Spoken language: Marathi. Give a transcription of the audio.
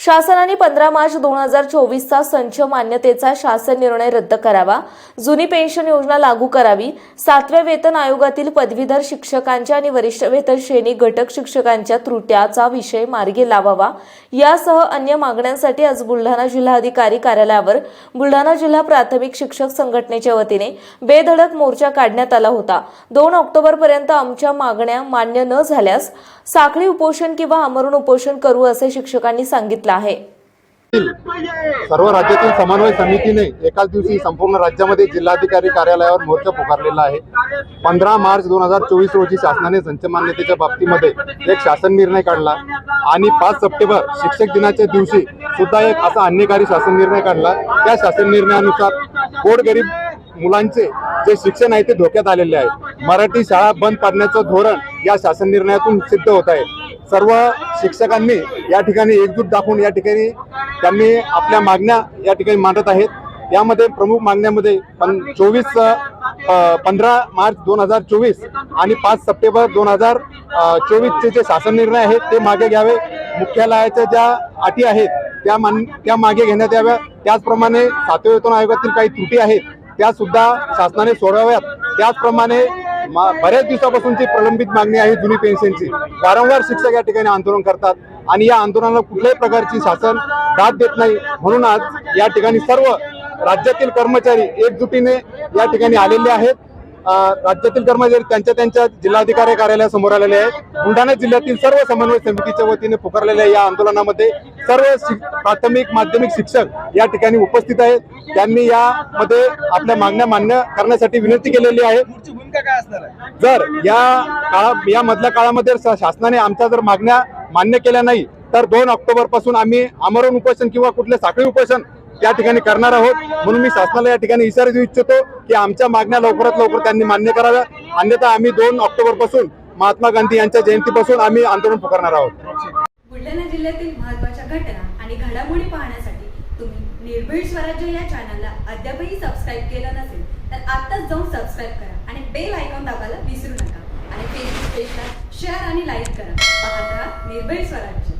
शासनाने पंधरा मार्च दोन हजार चोवीसचा संच मान्यतेचा शासन निर्णय रद्द करावा. जुनी पेन्शन योजना लागू करावी. सातव्या वेतन आयोगातील पदवीधर शिक्षकांच्या आणि वरिष्ठ वेतन श्रेणी घटक शिक्षकांच्या त्रुट्याचा विषय मार्गी लावावा. यासह अन्य मागण्यांसाठी आज बुलढाणा जिल्हाधिकारी कार्यालयावर बुलढाणा जिल्हा प्राथमिक शिक्षक संघटनेच्या वतीने बेधडक मोर्चा काढण्यात आला होता. दोन ऑक्टोबर पर्यंत आमच्या मागण्या मान्य न झाल्यास साखळी उपोषण किंवा आमरण उपोषण करू असे शिक्षकांनी सांगितले आहे. सर्व राज्यातील समन्वय समितीने एकाच दिवशी संपूर्ण राज्यामध्ये जिल्हाधिकारी कार्यालयावर मोर्चा पुकारलेला आहे. पंधरा मार्च दोन हजार चोवीस रोजी शासनाने संचमान्यतेच्या बाबतीमध्ये एक शासन निर्णय काढला. आणि पाच सप्टेंबर शिक्षक दिनाच्या दिवशी सुद्धा एक असा अन्यकारी शासन निर्णय काढला. त्या शासन निर्णयानुसार गोरगरीब मुलांचे जे शिक्षण आहे ते धोक्यात आलेले आहे. मराठी शाळा बंद पाडण्याचं धोरण या शासन निर्णयातून सिद्ध होत आहे. सर्व शिक्षकांनी या ठिकाणी एकजूट दाखवून या ठिकाणी त्यांनी आपल्या मागण्या या ठिकाणी मांडत आहेत. यामध्ये प्रमुख मागण्यामध्ये पण चोवीस पंधरा मार्च दोन हजार चोवीस आणि पाच सप्टेंबर दोन हजार चोवीसचे जे शासन निर्णय आहेत ते मागे घ्यावे. मुख्यालयाच्या ज्या अटी आहेत त्या मान त्या मागे घेण्यात याव्या. त्याचप्रमाणे सातव्या वेतन आयोगातील काही त्रुटी आहेत त्या सुद्धा शासनाने सोडवाव्यात. त्याचप्रमाणे बऱ्याच दिवसापासूनची प्रलंबित मागणी आहे जुनी पेन्शनची. वारंवार शिक्षक या ठिकाणी आंदोलन करतात आणि या आंदोलनाला कुठल्याही प्रकारची शासन दाद देत नाही. म्हणून आज या ठिकाणी सर्व राज्यातील कर्मचारी एकजुटीने या ठिकाणी आलेले आहेत. राज्यातील कर्मचारी त्यांच्या त्यांच्या जिल्हाधिकारी कार्यालयासमोर आलेले आहेत. बुलढाणा जिल्ह्यातील सर्व समन्वय समितीच्या वतीने पुकारलेल्या या आंदोलनामध्ये सर्व प्राथमिक माध्यमिक शिक्षक या ठिकाणी उपस्थित आहेत. त्यांनी यामध्ये आपल्या मागण्या मान्य करण्यासाठी विनंती केलेली आहे. जर या काळा या मधल्या काळामध्ये शासनाने आमच्या जर मागण्या मान्य केल्या नाही तर दोन ऑक्टोबरपासून आम्ही आमरण उपोषण किंवा कुठले साखळी उपोषण या ठिकाणी करणार आहोत. म्हणून मी शासनाला या ठिकाणी इशारा देऊ इच्छितो की आमच्या मागण्या लवकरात लवकर त्यांनी मान्य कराव्या. अन्यथा आम्ही दोन ऑक्टोबरपासून महात्मा गांधी यांच्या जयंतीपासून आम्ही आंदोलन पुकारणार आहोत. बुलढाणा जिल्ह्यातील महत्त्वाच्या घटना आणि घडामोडी पाहण्यासाठी तुम्ही निर्भीड स्वराज्य या चॅनलला अद्यापही सबस्क्राईब केलं नसेल तर आत्ताच जाऊन सबस्क्राईब करा आणि बेल आयकॉन दाबायला विसरू नका. आणि फेसबुक पेजला शेअर आणि लाईक करा. पाहत राहा निर्भीड स्वराज्य.